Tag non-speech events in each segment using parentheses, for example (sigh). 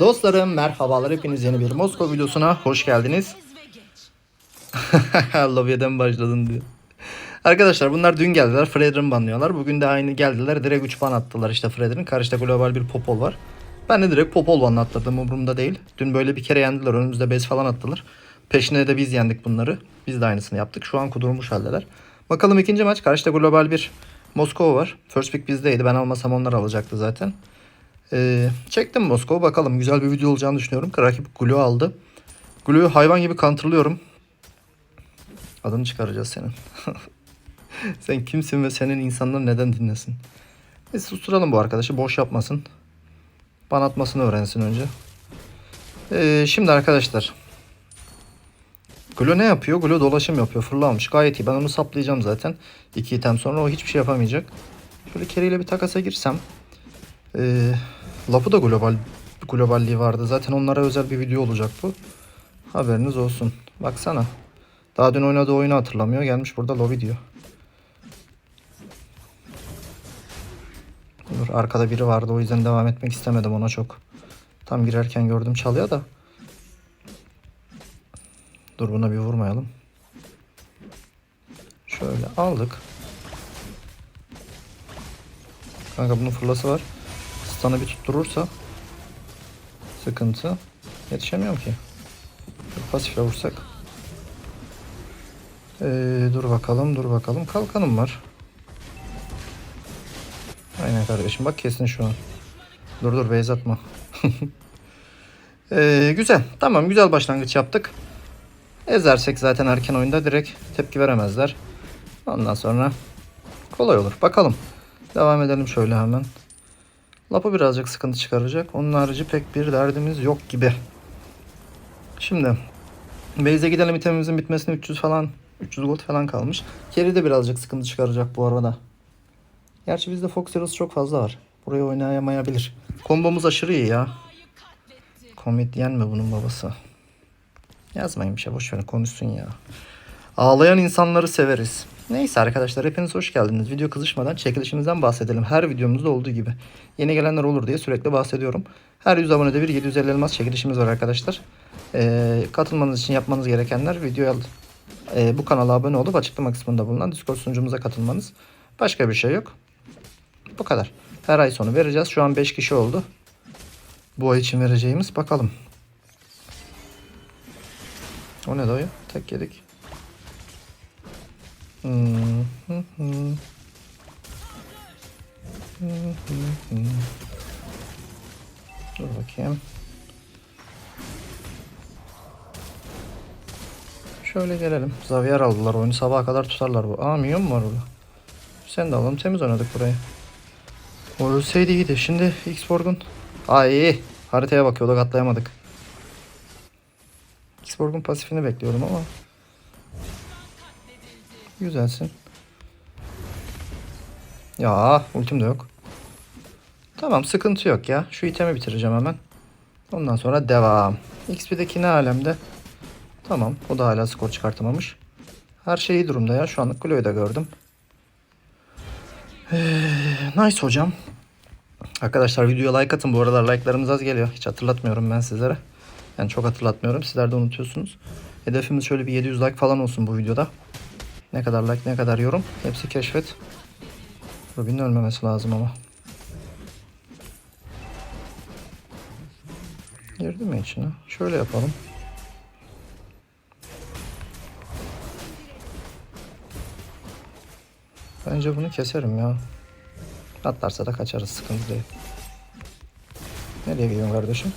Dostlarım merhabalar hepiniz yeni bir Moskova videosuna hoş geldiniz. (laughs) Lobby'den başladın diyor. Arkadaşlar bunlar dün geldiler. Fredrin banlıyorlar. Bugün de aynı geldiler. Direkt 3 ban attılar işte Fredrin. Karşıda global bir Popol var. Ben de direkt Popol banla atladım. Umurumda değil. Dün böyle bir kere yendiler. Önümüzde bez falan attılar. Peşine de biz yendik bunları. Biz de aynısını yaptık. Şu an kudurmuş haldeler. Bakalım ikinci maç. Karşıda global bir Moskova var. First pick bizdeydi. Ben almasam onlar alacaktı zaten. Ee, çektim Moskova bakalım güzel bir video olacağını düşünüyorum. Rakip Glu aldı. Glu'yu hayvan gibi counterlıyorum. Adını çıkaracağız senin. (laughs) Sen kimsin ve senin insanlar neden dinlesin? Biz susturalım bu arkadaşı boş yapmasın. Ban atmasını öğrensin önce. Ee, şimdi arkadaşlar. Glo ne yapıyor? Glo dolaşım yapıyor. Fırlamış. Gayet iyi. Ben onu saplayacağım zaten. İki item sonra o hiçbir şey yapamayacak. Şöyle Kerry ile bir takasa girsem. Ee, Lapı da global globalliği vardı. Zaten onlara özel bir video olacak bu. Haberiniz olsun. Baksana. Daha dün oynadığı oyunu hatırlamıyor. Gelmiş burada lobby diyor. Dur, arkada biri vardı. O yüzden devam etmek istemedim ona çok. Tam girerken gördüm çalıyor da. Dur buna bir vurmayalım. Şöyle aldık. Kanka bunun fırlası var. Stun'ı bir tutturursa sıkıntı. Yetişemiyorum ki. Pasifle vursak. Ee, dur bakalım dur bakalım. Kalkanım var. Aynen kardeşim bak kesin şu an. Dur dur beyaz atma. (laughs) ee, güzel. Tamam güzel başlangıç yaptık. Ezersek zaten erken oyunda direkt tepki veremezler. Ondan sonra kolay olur. Bakalım. Devam edelim şöyle hemen. Lapı birazcık sıkıntı çıkaracak. Onun harici pek bir derdimiz yok gibi. Şimdi Base'e gidelim itemimizin bitmesine 300 falan 300 gold falan kalmış. Carry de birazcık sıkıntı çıkaracak bu arada. Gerçi bizde Fox Heroes çok fazla var. Buraya oynayamayabilir. Kombomuz aşırı iyi ya. Komedyen mi bunun babası? Yazmayın bir şey boş verin konuşsun ya. Ağlayan insanları severiz. Neyse arkadaşlar hepiniz hoş geldiniz. Video kızışmadan çekilişimizden bahsedelim. Her videomuzda olduğu gibi. Yeni gelenler olur diye sürekli bahsediyorum. Her 100 abonede bir 750 elmas çekilişimiz var arkadaşlar. Ee, katılmanız için yapmanız gerekenler videoya e, bu kanala abone olup açıklama kısmında bulunan Discord sunucumuza katılmanız. Başka bir şey yok. Bu kadar. Her ay sonu vereceğiz. Şu an 5 kişi oldu. Bu ay için vereceğimiz. Bakalım. O ne dayı? Tek yedik. Dur bakayım. Şöyle gelelim. Xavier aldılar oyunu. Sabaha kadar tutarlar bu. Aa minyon mu var orada? Sen de alalım. Temiz oynadık burayı. O ölseydi iyiydi. Şimdi X-Borg'un. Ay haritaya bakıyorduk atlayamadık. X-Borg'un pasifini bekliyorum ama. Güzelsin. Ya ultim de yok. Tamam sıkıntı yok ya. Şu itemi bitireceğim hemen. Ondan sonra devam. XP'deki ne alemde? Tamam. O da hala skor çıkartamamış. Her şey iyi durumda ya. Şu anlık Chloe'yu da gördüm. Ee, nice hocam. Arkadaşlar videoya like atın. Bu aralar like'larımız az geliyor. Hiç hatırlatmıyorum ben sizlere. Yani çok hatırlatmıyorum. Sizler de unutuyorsunuz. Hedefimiz şöyle bir 700 like falan olsun bu videoda. Ne kadar like ne kadar yorum. Hepsi keşfet. Rubin'in ölmemesi lazım ama. Girdi mi içine? Şöyle yapalım. Bence bunu keserim ya. Atlarsa da kaçarız sıkıntı değil. Nereye gidiyorsun kardeşim?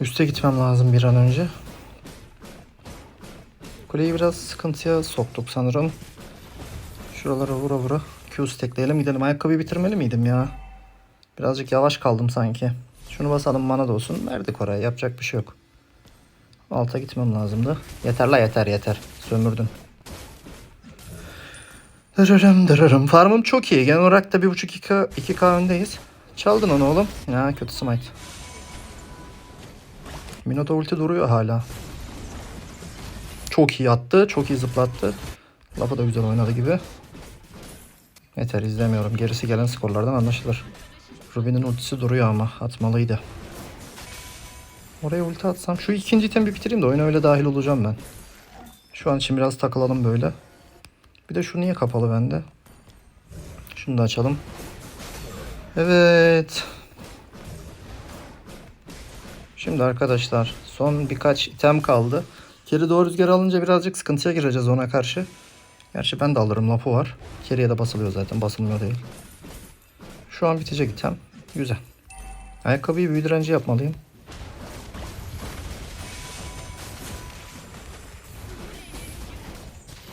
Üste gitmem lazım bir an önce. Kuleyi biraz sıkıntıya soktuk sanırım. Şuralara vura vura Q stekleyelim gidelim. Ayakkabıyı bitirmeli miydim ya? Birazcık yavaş kaldım sanki. Şunu basalım mana da olsun. Verdik oraya yapacak bir şey yok. Alta gitmem lazımdı. Yeter la yeter yeter. Sömürdün. Dırırım dırırım. Farmım çok iyi. Genel olarak da 1.5-2K 2K öndeyiz. Çaldın onu oğlum. Ya kötü smite. Minotaur ulti duruyor hala. Çok iyi attı. Çok iyi zıplattı. Lafı da güzel oynadı gibi. Yeter izlemiyorum. Gerisi gelen skorlardan anlaşılır. Ruby'nin ultisi duruyor ama atmalıydı. Oraya ulti atsam. Şu ikinci itemi bir bitireyim de oyuna öyle dahil olacağım ben. Şu an için biraz takılalım böyle. Bir de şu niye kapalı bende? Şunu da açalım. Evet. Şimdi arkadaşlar son birkaç item kaldı. Keri doğru rüzgar alınca birazcık sıkıntıya gireceğiz ona karşı. Gerçi ben de alırım lafı var. Keriye de basılıyor zaten basılmıyor değil. Şu an bitecek item. Güzel. Ayakkabıyı büyü direnci yapmalıyım.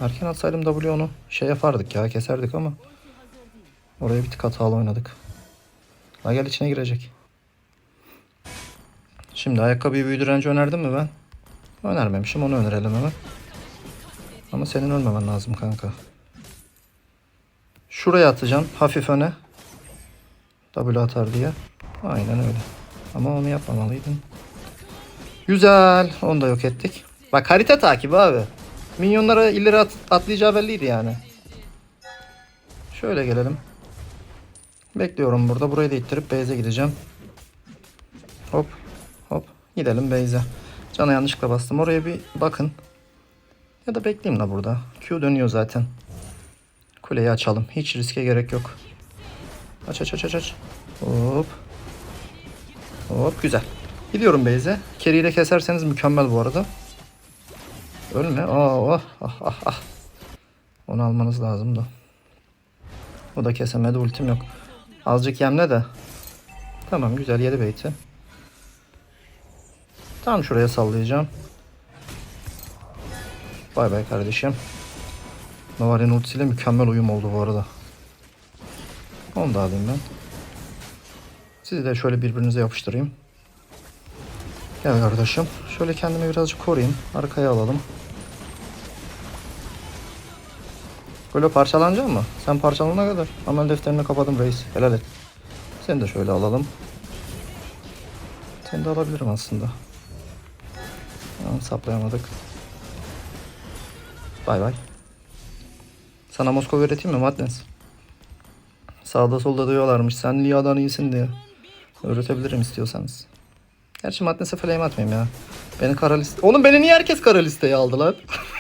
Erken atsaydım W onu şey yapardık ya keserdik ama. Oraya bir tık hatalı oynadık. Ha gel içine girecek. Şimdi ayakkabıyı büyü direnci önerdim mi ben? Önermemişim onu önerelim hemen. Ama senin ölmemen lazım kanka. Şuraya atacaksın hafif öne. W atar diye. Aynen öyle. Ama onu yapmamalıydın. Güzel. Onu da yok ettik. Bak harita takibi abi. Minyonlara ileri at, atlayacağı belliydi yani. Şöyle gelelim. Bekliyorum burada. Burayı da ittirip base'e gideceğim. Hop. Hop. Gidelim base'e. Cana yanlışlıkla bastım. Oraya bir bakın. Ya da bekleyeyim la burada. Q dönüyor zaten. Kuleyi açalım. Hiç riske gerek yok. Aç aç aç aç aç. Hop. Hop güzel. Gidiyorum base'e. Carry'i de keserseniz mükemmel bu arada. Ölme. Aa, oh, ah, ah, ah. Onu almanız lazım da. O da kesemedi. Ultim yok. Azıcık yemle de. Tamam güzel yedi beyti. Tam şuraya sallayacağım. Bay bay kardeşim. Navarre'nin ultisiyle mükemmel uyum oldu bu arada. Onu da alayım ben. Sizi de şöyle birbirinize yapıştırayım. Gel kardeşim. Şöyle kendimi birazcık koruyayım. Arkaya alalım. Böyle parçalanacak mı? Sen parçalanana kadar. Amel defterini kapadım reis. Helal et. Seni de şöyle alalım. Seni de alabilirim aslında. Tamam, saplayamadık. Bay bay. Sana Moskova öğreteyim mi Madness? Sağda solda diyorlarmış. Sen Lia'dan iyisin diye. Öğretebilirim istiyorsanız. Gerçi Madness'e flame atmayayım ya. Beni kara liste... Oğlum beni niye herkes kara listeye aldılar?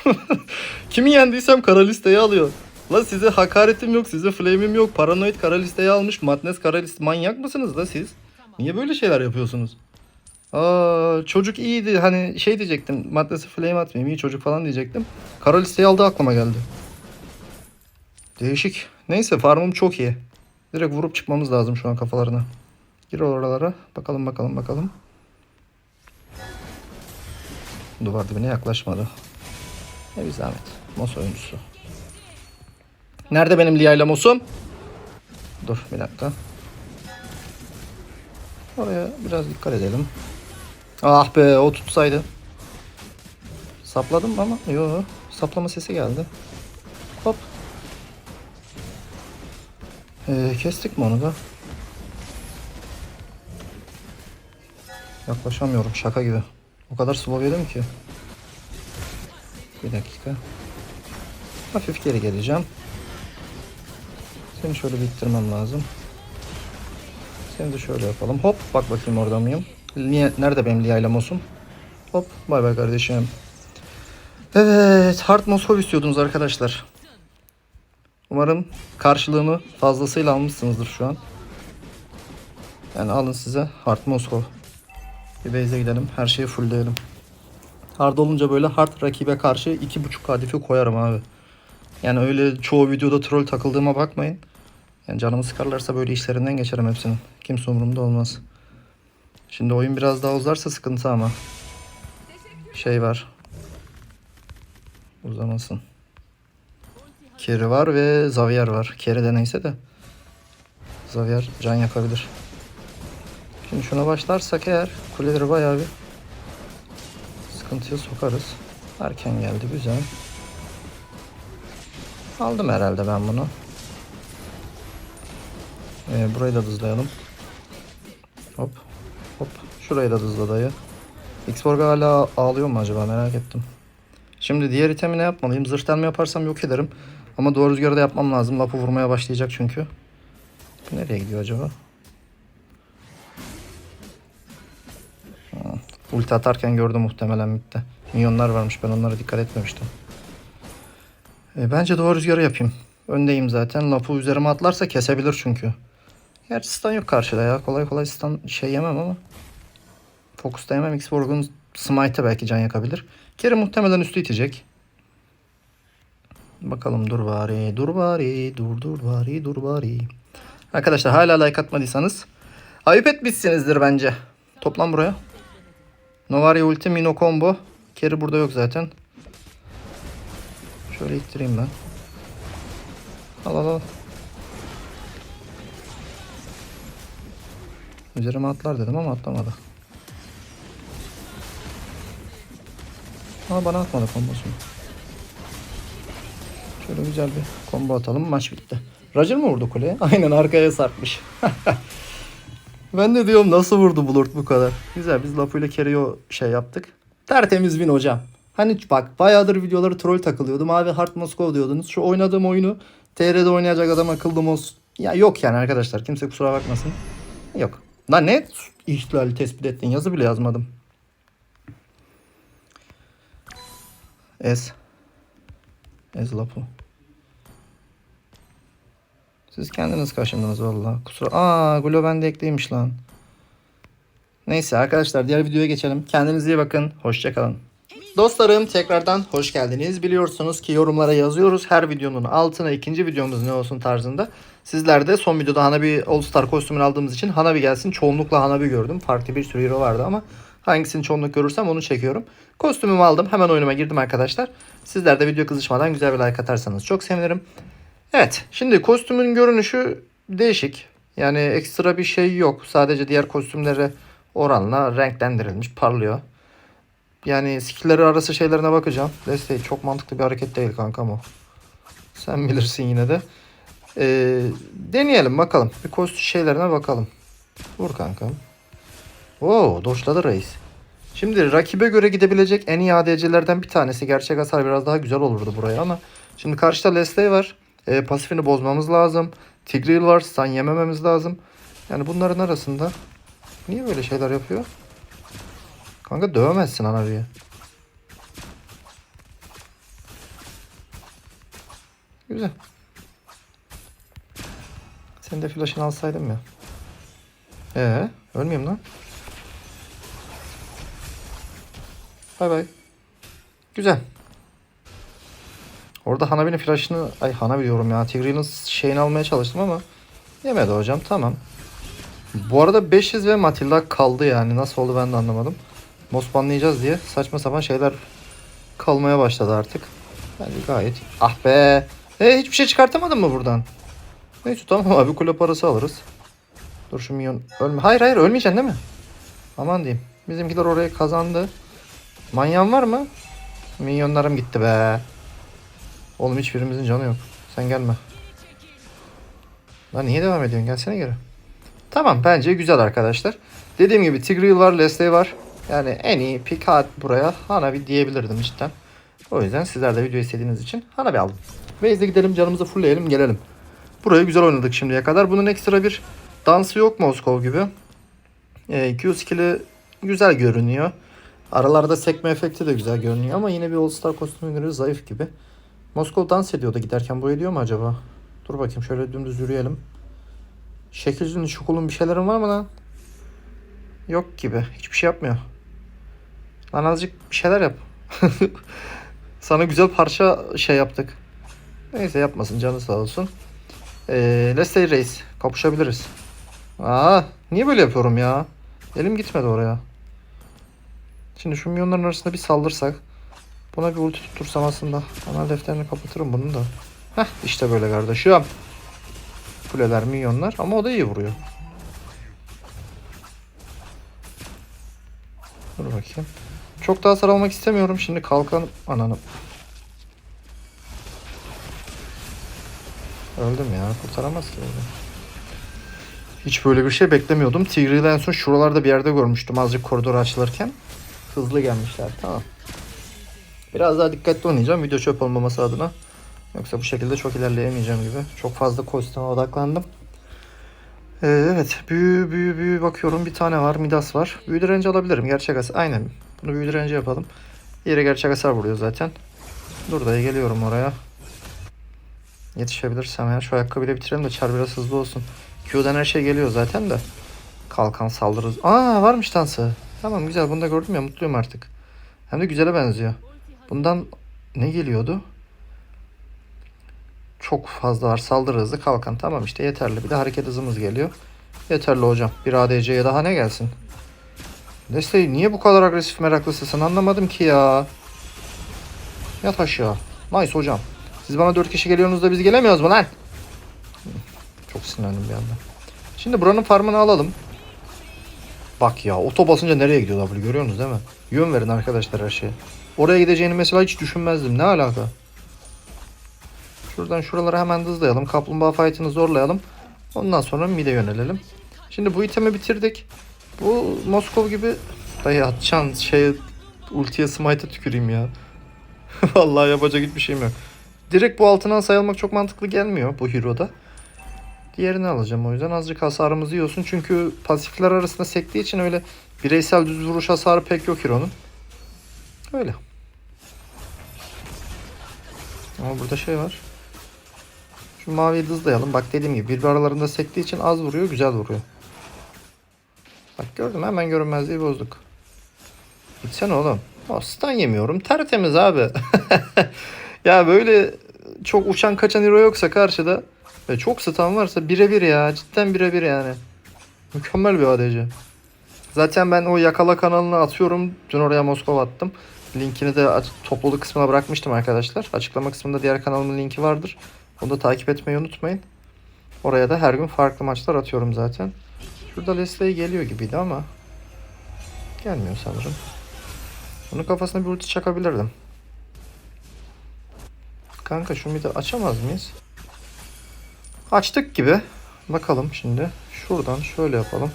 (laughs) Kimi yendiysem kara listeye alıyor. La size hakaretim yok, size flame'im yok. Paranoid kara listeye almış. Madness kara liste. Manyak mısınız la siz? Niye böyle şeyler yapıyorsunuz? Aa, çocuk iyiydi. Hani şey diyecektim. Madness'e flame atmayayım. iyi çocuk falan diyecektim. Kara listeyi aldı aklıma geldi. Değişik. Neyse farmım çok iyi. Direkt vurup çıkmamız lazım şu an kafalarına. Gir oralara. Bakalım bakalım bakalım. Duvar dibine yaklaşmadı. Ne bir zahmet. Mos oyuncusu. Nerede benim Lia ile Mos'um? Dur bir dakika. Oraya biraz dikkat edelim. Ah be o tutsaydı. Sapladım ama yo saplama sesi geldi. Hop. Ee, kestik mi onu da? Yaklaşamıyorum şaka gibi. O kadar slow yedim ki. Bir dakika. Hafif geri geleceğim. Seni şöyle bittirmem lazım. Seni de şöyle yapalım. Hop bak bakayım orada mıyım? Niye, nerede benim ile Mos'um? Hop bay bay kardeşim. Evet Hard Moskov istiyordunuz arkadaşlar. Umarım karşılığını fazlasıyla almışsınızdır şu an. Yani alın size Hard Moskov. Bir base'e gidelim. Her şeyi fullleyelim. Hard olunca böyle hard rakibe karşı 2.5 kadife koyarım abi. Yani öyle çoğu videoda troll takıldığıma bakmayın. Yani canımı sıkarlarsa böyle işlerinden geçerim hepsinin. Kimse umurumda olmaz. Şimdi oyun biraz daha uzarsa sıkıntı ama. Şey var. Uzamasın. Keri var ve Xavier var. Keri de neyse de. Xavier can yakabilir. Şimdi şuna başlarsak eğer kuleleri bayağı bir sıkıntıya sokarız. Erken geldi güzel. Aldım herhalde ben bunu. Ee, burayı da hızlayalım. Hop. Şurayı da hızla dayı. Xborg hala ağlıyor mu acaba merak ettim. Şimdi diğer itemi ne yapmalıyım? Zırhtan mı yaparsam yok ederim. Ama doğru rüzgarda yapmam lazım. Lapı vurmaya başlayacak çünkü. Nereye gidiyor acaba? Ulti atarken gördü muhtemelen midde. Minyonlar varmış ben onlara dikkat etmemiştim. E, bence doğru rüzgarı yapayım. Öndeyim zaten. Lapu üzerime atlarsa kesebilir çünkü. Gerçi stun yok karşıda ya. Kolay kolay stun şey yemem ama. Fokus'ta yemem. X-Borg'un belki can yakabilir. Keri muhtemelen üstü itecek. Bakalım dur bari, dur bari, dur dur bari, dur bari. Arkadaşlar hala like atmadıysanız ayıp etmişsinizdir bence. Toplan buraya. Novaria ulti Mino combo. Keri burada yok zaten. Şöyle ittireyim ben. Al al al. Üzerime atlar dedim ama atlamadı. Ama bana atmadı kombosunu. Şöyle güzel bir combo atalım. Maç bitti. Roger mı vurdu kuleye? (laughs) Aynen arkaya sarkmış. (laughs) ben de diyorum nasıl vurdu Blurt bu kadar. Güzel biz ile Kerio şey yaptık. Tertemiz win hocam. Hani bak bayağıdır videoları troll takılıyordum. Abi Hard Moskov diyordunuz. Şu oynadığım oyunu TR'de oynayacak adam akıllı mos... Ya yok yani arkadaşlar. Kimse kusura bakmasın. Yok. Lan ne ihlali tespit ettin? Yazı bile yazmadım. Ez. Ez Lapu. Siz kendiniz kaşındınız valla. Kusura... Aa Glo bende ekliymiş lan. Neyse arkadaşlar diğer videoya geçelim. Kendinize iyi bakın. Hoşçakalın. Dostlarım tekrardan hoş geldiniz. Biliyorsunuz ki yorumlara yazıyoruz. Her videonun altına ikinci videomuz ne olsun tarzında. Sizler de son videoda Hanabi All Star kostümünü aldığımız için Hanabi gelsin. Çoğunlukla Hanabi gördüm. Farklı bir sürü hero vardı ama hangisini çoğunluk görürsem onu çekiyorum. Kostümümü aldım. Hemen oyunuma girdim arkadaşlar. Sizler de video kızışmadan güzel bir like atarsanız çok sevinirim. Evet şimdi kostümün görünüşü değişik. Yani ekstra bir şey yok. Sadece diğer kostümlere oranla renklendirilmiş parlıyor. Yani skill'leri arası şeylerine bakacağım. Desteği çok mantıklı bir hareket değil kankam o. Sen bilirsin yine de. Ee, deneyelim bakalım. Bir kostüm şeylerine bakalım. Vur kankam. Oo, doşladı reis. Şimdi rakibe göre gidebilecek en iyi ADC'lerden bir tanesi. Gerçek hasar biraz daha güzel olurdu buraya ama. Şimdi karşıda Leslie var. Ee, pasifini bozmamız lazım. Tigreal var. Stun yemememiz lazım. Yani bunların arasında niye böyle şeyler yapıyor? Kanka dövemezsin Hanabi'yi. Güzel. Senin de flash'ını alsaydım ya. Ee, ölmeyeyim lan. Bay bay. Güzel. Orada Hanabi'nin flash'ını... Ay Hanabi diyorum ya. Tigreal'ın şeyini almaya çalıştım ama... Yemedi hocam. Tamam. Bu arada 500 ve Matilda kaldı yani. Nasıl oldu ben de anlamadım. Mosbanlayacağız diye saçma sapan şeyler kalmaya başladı artık. Bence gayet. Ah be. E, hiçbir şey çıkartamadın mı buradan? Neyse tamam abi kule parası alırız. Dur şu minyon ölme. Hayır hayır ölmeyeceksin değil mi? Aman diyeyim. Bizimkiler orayı kazandı. Manyan var mı? Minyonlarım gitti be. Oğlum hiçbirimizin canı yok. Sen gelme. Lan niye devam ediyorsun? Gelsene geri. Tamam bence güzel arkadaşlar. Dediğim gibi Tigreal var, Leslie var. Yani en iyi pick buraya Hanabi diyebilirdim cidden. O yüzden sizler de video istediğiniz için Hanabi aldım. Base'e gidelim canımızı fullleyelim gelelim. Burayı güzel oynadık şimdiye kadar. Bunun ekstra bir dansı yok Moskov gibi. E, Q skill'i güzel görünüyor. Aralarda sekme efekti de güzel görünüyor ama yine bir All Star kostümü göre zayıf gibi. Moskov dans ediyordu giderken bu ediyor mu acaba? Dur bakayım şöyle dümdüz yürüyelim. Şekilcinin şokulun bir şeylerin var mı lan? Yok gibi. Hiçbir şey yapmıyor. Lan azıcık bir şeyler yap. (laughs) Sana güzel parça şey yaptık. Neyse yapmasın canı sağ olsun. Ee, say race. Kapışabiliriz. Aa, niye böyle yapıyorum ya? Elim gitmedi oraya. Şimdi şu milyonların arasında bir saldırsak. Buna bir ulti tuttursam aslında. Ana defterini kapatırım bunun da. Heh işte böyle kardeşim. Kuleler, milyonlar ama o da iyi vuruyor. Dur bakayım. Çok daha hasar almak istemiyorum. Şimdi kalkan ananı. Öldüm ya. Kurtaramaz ki. Hiç böyle bir şey beklemiyordum. Tigreal'i en son şuralarda bir yerde görmüştüm. Azıcık koridor açılırken. Hızlı gelmişler. Tamam. Biraz daha dikkatli oynayacağım. Video çöp olmaması adına. Yoksa bu şekilde çok ilerleyemeyeceğim gibi. Çok fazla kostüme odaklandım. Ee, evet büyü büyü büyü bakıyorum bir tane var Midas var. Büyü direnci alabilirim gerçek hasar. Aynen bunu büyü direnci yapalım. Yere gerçek hasar vuruyor zaten. Dur dayı geliyorum oraya. Yetişebilirsem eğer şu ayakkabıyla bitirelim de çar biraz hızlı olsun. Q'dan her şey geliyor zaten de. Kalkan saldırırız. Aa varmış dansı. Tamam güzel bunu da gördüm ya mutluyum artık. Hem de güzele benziyor. Bundan ne geliyordu? Çok fazla var. Saldırı hızı kalkan. Tamam işte yeterli. Bir de hareket hızımız geliyor. Yeterli hocam. Bir ADC'ye daha ne gelsin? Desteği niye bu kadar agresif meraklısısın anlamadım ki ya. Yat aşağı. Nice hocam. Siz bana 4 kişi geliyorsunuz da biz gelemiyoruz mu lan? Çok sinirlendim bir anda. Şimdi buranın farmını alalım. Bak ya oto basınca nereye gidiyor W görüyorsunuz değil mi? Yön verin arkadaşlar her şeye. Oraya gideceğini mesela hiç düşünmezdim. Ne alaka? Şuradan şuralara hemen hızlayalım. Kaplumbağa fight'ını zorlayalım. Ondan sonra mid'e yönelelim. Şimdi bu itemi bitirdik. Bu Moskov gibi dayı atacaksın şey ultiye smite'a tüküreyim ya. (laughs) Vallahi yapacak hiçbir şeyim yok. Direkt bu altından sayılmak çok mantıklı gelmiyor bu hero'da. Diğerini alacağım o yüzden azıcık hasarımızı yiyorsun. Çünkü pasifler arasında sektiği için öyle bireysel düz vuruş hasarı pek yok hero'nun. Öyle. Ama burada şey var. Şu maviyi hızlayalım. Bak dediğim gibi bir aralarında sektiği için az vuruyor, güzel vuruyor. Bak gördüm hemen görünmezliği bozduk. Gitsene oğlum. O stun yemiyorum. Tertemiz abi. (laughs) ya böyle çok uçan kaçan hero yoksa karşıda ve çok stun varsa birebir ya. Cidden birebir yani. Mükemmel bir ADC. Zaten ben o yakala kanalına atıyorum. Dün oraya Moskova attım. Linkini de topluluk kısmına bırakmıştım arkadaşlar. Açıklama kısmında diğer kanalımın linki vardır. Onu da takip etmeyi unutmayın. Oraya da her gün farklı maçlar atıyorum zaten. Şurada Leslie geliyor gibiydi ama gelmiyor sanırım. Onun kafasına bir ulti çakabilirdim. Kanka şu midi açamaz mıyız? Açtık gibi. Bakalım şimdi. Şuradan şöyle yapalım.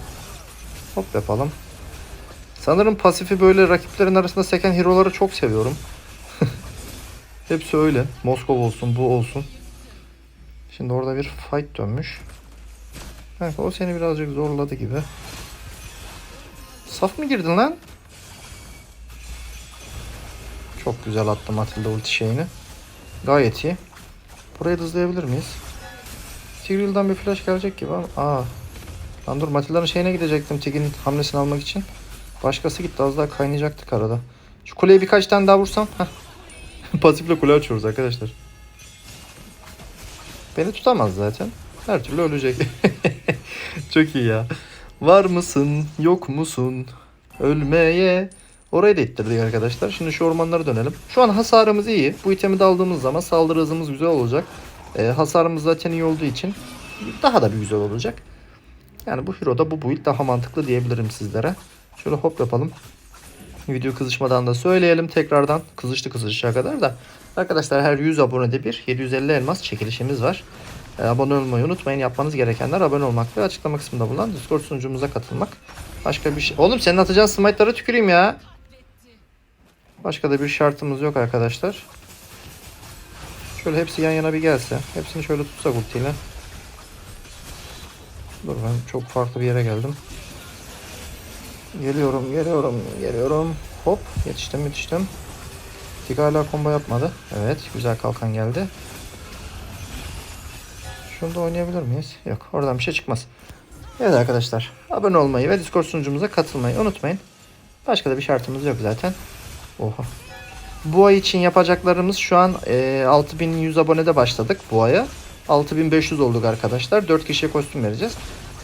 Hop yapalım. Sanırım pasifi böyle rakiplerin arasında seken hero'ları çok seviyorum. (laughs) Hepsi öyle. Moskova olsun, bu olsun. Şimdi orada bir fight dönmüş. Kanka o seni birazcık zorladı gibi. Saf mı girdin lan? Çok güzel attım Matilda ulti şeyini. Gayet iyi. Burayı hızlayabilir miyiz? Tigreal'dan bir flash gelecek gibi ama... Aa. Lan dur Matilda'nın şeyine gidecektim Tig'in hamlesini almak için. Başkası gitti az daha kaynayacaktık arada. Şu kuleye birkaç tane daha vursam. (laughs) Pasifle kule açıyoruz arkadaşlar. Beni tutamaz zaten. Her türlü ölecek. (laughs) Çok iyi ya. Var mısın, yok musun? Ölmeye. Orayı da ittirdik arkadaşlar. Şimdi şu ormanlara dönelim. Şu an hasarımız iyi. Bu itemi de aldığımız zaman saldırı hızımız güzel olacak. Ee, hasarımız zaten iyi olduğu için daha da bir güzel olacak. Yani bu hero'da bu build daha mantıklı diyebilirim sizlere. Şöyle hop yapalım. Video kızışmadan da söyleyelim tekrardan. Kızıştı kızışacağı kadar da. Arkadaşlar her 100 abonede bir 750 elmas çekilişimiz var. Ee, abone olmayı unutmayın. Yapmanız gerekenler abone olmak ve açıklama kısmında bulunan Discord sunucumuza katılmak. Başka bir şey... Oğlum senin atacağın smite'lara tüküreyim ya. Başka da bir şartımız yok arkadaşlar. Şöyle hepsi yan yana bir gelse. Hepsini şöyle tutsak ultiyle. Dur ben çok farklı bir yere geldim. Geliyorum, geliyorum, geliyorum. Hop, yetiştim, yetiştim. Tik hala combo yapmadı. Evet, güzel kalkan geldi. Şunu da oynayabilir miyiz? Yok, oradan bir şey çıkmaz. Evet arkadaşlar, abone olmayı ve Discord sunucumuza katılmayı unutmayın. Başka da bir şartımız yok zaten. Oha. Bu ay için yapacaklarımız şu an e, 6100 abonede başladık bu aya. 6500 olduk arkadaşlar. 4 kişiye kostüm vereceğiz.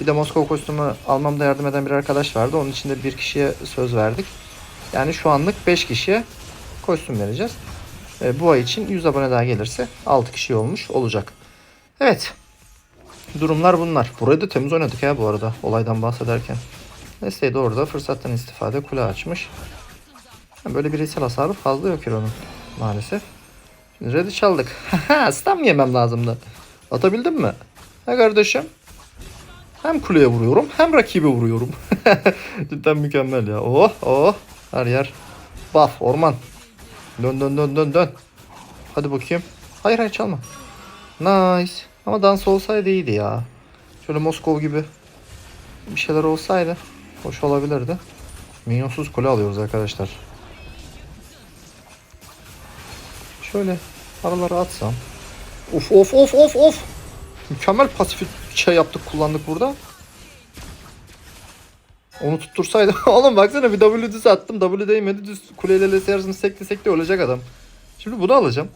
Bir de Moskova kostümü almamda yardım eden bir arkadaş vardı. Onun için de bir kişiye söz verdik. Yani şu anlık 5 kişiye kostüm vereceğiz. E, bu ay için 100 abone daha gelirse 6 kişi olmuş olacak. Evet. Durumlar bunlar. Burayı da temiz oynadık ya bu arada olaydan bahsederken. Nesli'yi de orada fırsattan istifade kule açmış. Yani Böyle bireysel hasarı fazla yok Hero'nun maalesef. Şimdi Red'i çaldık. (laughs) Stun mı yemem lazımdı? Atabildim mi? Ha kardeşim? Hem kuleye vuruyorum hem rakibe vuruyorum. (laughs) Cidden mükemmel ya. Oh oh. Her yer buff orman. Dön dön dön dön dön. Hadi bakayım. Hayır hayır çalma. Nice. Ama dans olsaydı iyiydi ya. Şöyle Moskov gibi bir şeyler olsaydı hoş olabilirdi. Minyonsuz kule alıyoruz arkadaşlar. Şöyle aralara atsam. Of of of of of. Mükemmel pasif şey yaptık kullandık burada. Onu tuttursaydı. (laughs) Oğlum baksana bir W düz attım. W değmedi. Düz kuleyle LSR'sını sekti sekti ölecek adam. Şimdi bunu alacağım.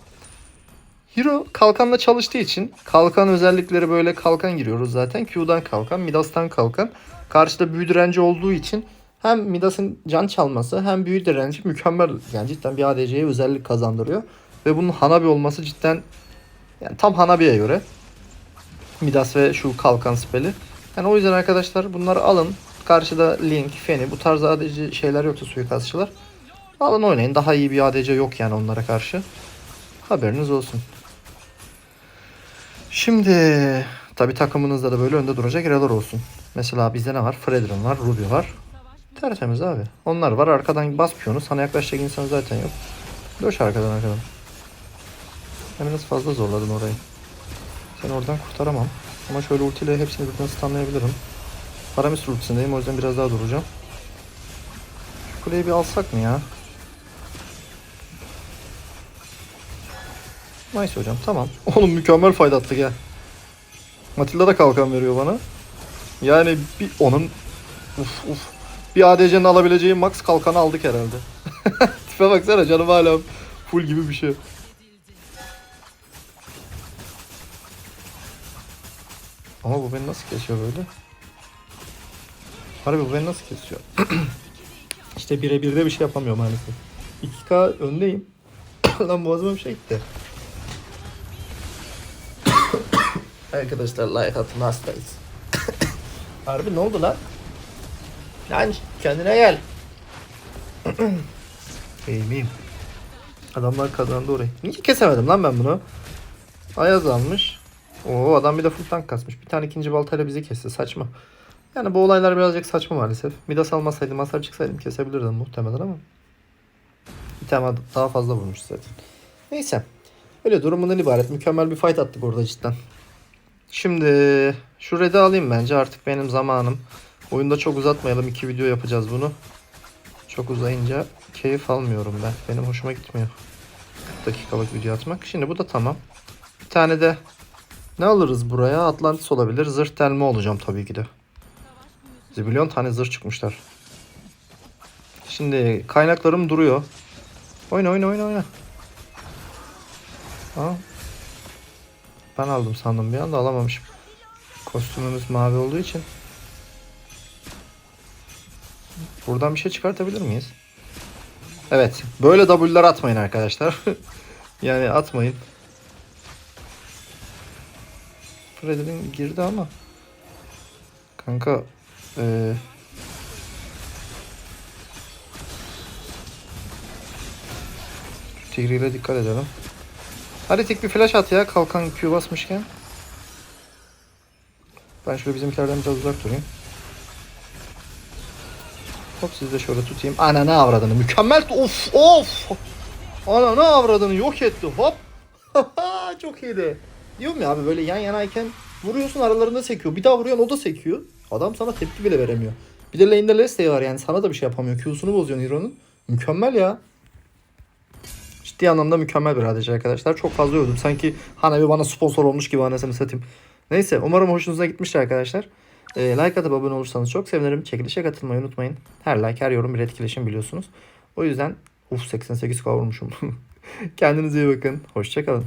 Hero kalkanla çalıştığı için kalkan özellikleri böyle kalkan giriyoruz zaten. Q'dan kalkan, Midas'tan kalkan. Karşıda büyü direnci olduğu için hem Midas'ın can çalması hem büyü direnci mükemmel. Yani cidden bir ADC'ye özellik kazandırıyor. Ve bunun Hanabi olması cidden yani tam Hanabi'ye göre. Midas ve şu kalkan speli. Yani o yüzden arkadaşlar bunları alın. Karşıda Link, Feni bu tarz ADC şeyler yoksa suikastçılar. Alın oynayın. Daha iyi bir ADC yok yani onlara karşı. Haberiniz olsun. Şimdi tabi takımınızda da böyle önde duracak hero'lar olsun. Mesela bizde ne var? Fredrin var, Ruby var. Tertemiz abi. Onlar var. Arkadan bas piyonu. Sana yaklaşacak insan zaten yok. Döş arkadan arkadan. Hem biraz fazla zorladın orayı. Seni oradan kurtaramam. Ama şöyle ultiyle hepsini birden stunlayabilirim. Paramis ultisindeyim o yüzden biraz daha duracağım. Şu kuleyi bir alsak mı ya? Nice hocam tamam. (laughs) Oğlum mükemmel fayda attık ya. Matilda da kalkan veriyor bana. Yani bir onun uf uf. Bir ADC'nin alabileceği max kalkanı aldık herhalde. (laughs) Tipe baksana canım hala full gibi bir şey. Ama bu beni nasıl kesiyor böyle? Harbi bu beni nasıl kesiyor? (clears throat) işte birebir de bir şey yapamıyorum maalesef. 2K öndeyim. (clears throat) Lan boğazıma bir şey gitti. (coughs) Arkadaşlar like atın hastayız. (coughs) Harbi ne oldu lan? Lan kendine gel. (coughs) İyiyim Adamlar kazandı orayı. Niye kesemedim lan ben bunu? Ayaz almış. Oo adam bir de full tank kasmış. Bir tane ikinci baltayla bizi kesti. Saçma. Yani bu olaylar birazcık saçma maalesef. Midas almasaydım hasar çıksaydım kesebilirdim muhtemelen ama. Bir tane daha fazla vurmuş zaten. Neyse. Öyle durumundan ibaret. Mükemmel bir fight attık orada cidden. Şimdi şu red'i alayım bence artık benim zamanım. Oyunda çok uzatmayalım. iki video yapacağız bunu. Çok uzayınca keyif almıyorum ben. Benim hoşuma gitmiyor. 40 dakikalık video atmak. Şimdi bu da tamam. Bir tane de ne alırız buraya? Atlantis olabilir. Zırh delme olacağım tabii ki de. Zibilyon tane zırh çıkmışlar. Şimdi kaynaklarım duruyor. Oyna oyna oyna oyna. Aa. Ben aldım sandım bir anda alamamışım. Kostümümüz mavi olduğu için. Buradan bir şey çıkartabilir miyiz? Evet. Böyle W'lar atmayın arkadaşlar. (laughs) yani atmayın. Fred'in girdi ama. Kanka. Ee... Tigri'yle dikkat edelim. Hadi tek bir flash at ya kalkan Q basmışken. Ben şöyle bizimkilerden biraz uzak durayım. Hop siz de şöyle tutayım. Ana ne avradını mükemmel. Of of. Ana ne avradını yok etti. Hop. (laughs) Çok iyiydi. Diyorum ya abi böyle yan yanayken vuruyorsun aralarında sekiyor. Bir daha vuruyorsun o da sekiyor. Adam sana tepki bile veremiyor. Bir de lane'de Leslie var yani sana da bir şey yapamıyor. Q'sunu bozuyorsun Hero'nun. Mükemmel ya. Ciddi anlamda mükemmel bir ADC arkadaşlar. Çok fazla övdüm. Sanki Hanabi bana sponsor olmuş gibi anasını satayım. Neyse umarım hoşunuza gitmiştir arkadaşlar. Ee, like atıp abone olursanız çok sevinirim. Çekilişe katılmayı unutmayın. Her like her yorum bir etkileşim biliyorsunuz. O yüzden uf 88 kavurmuşum. (laughs) Kendinize iyi bakın. Hoşçakalın.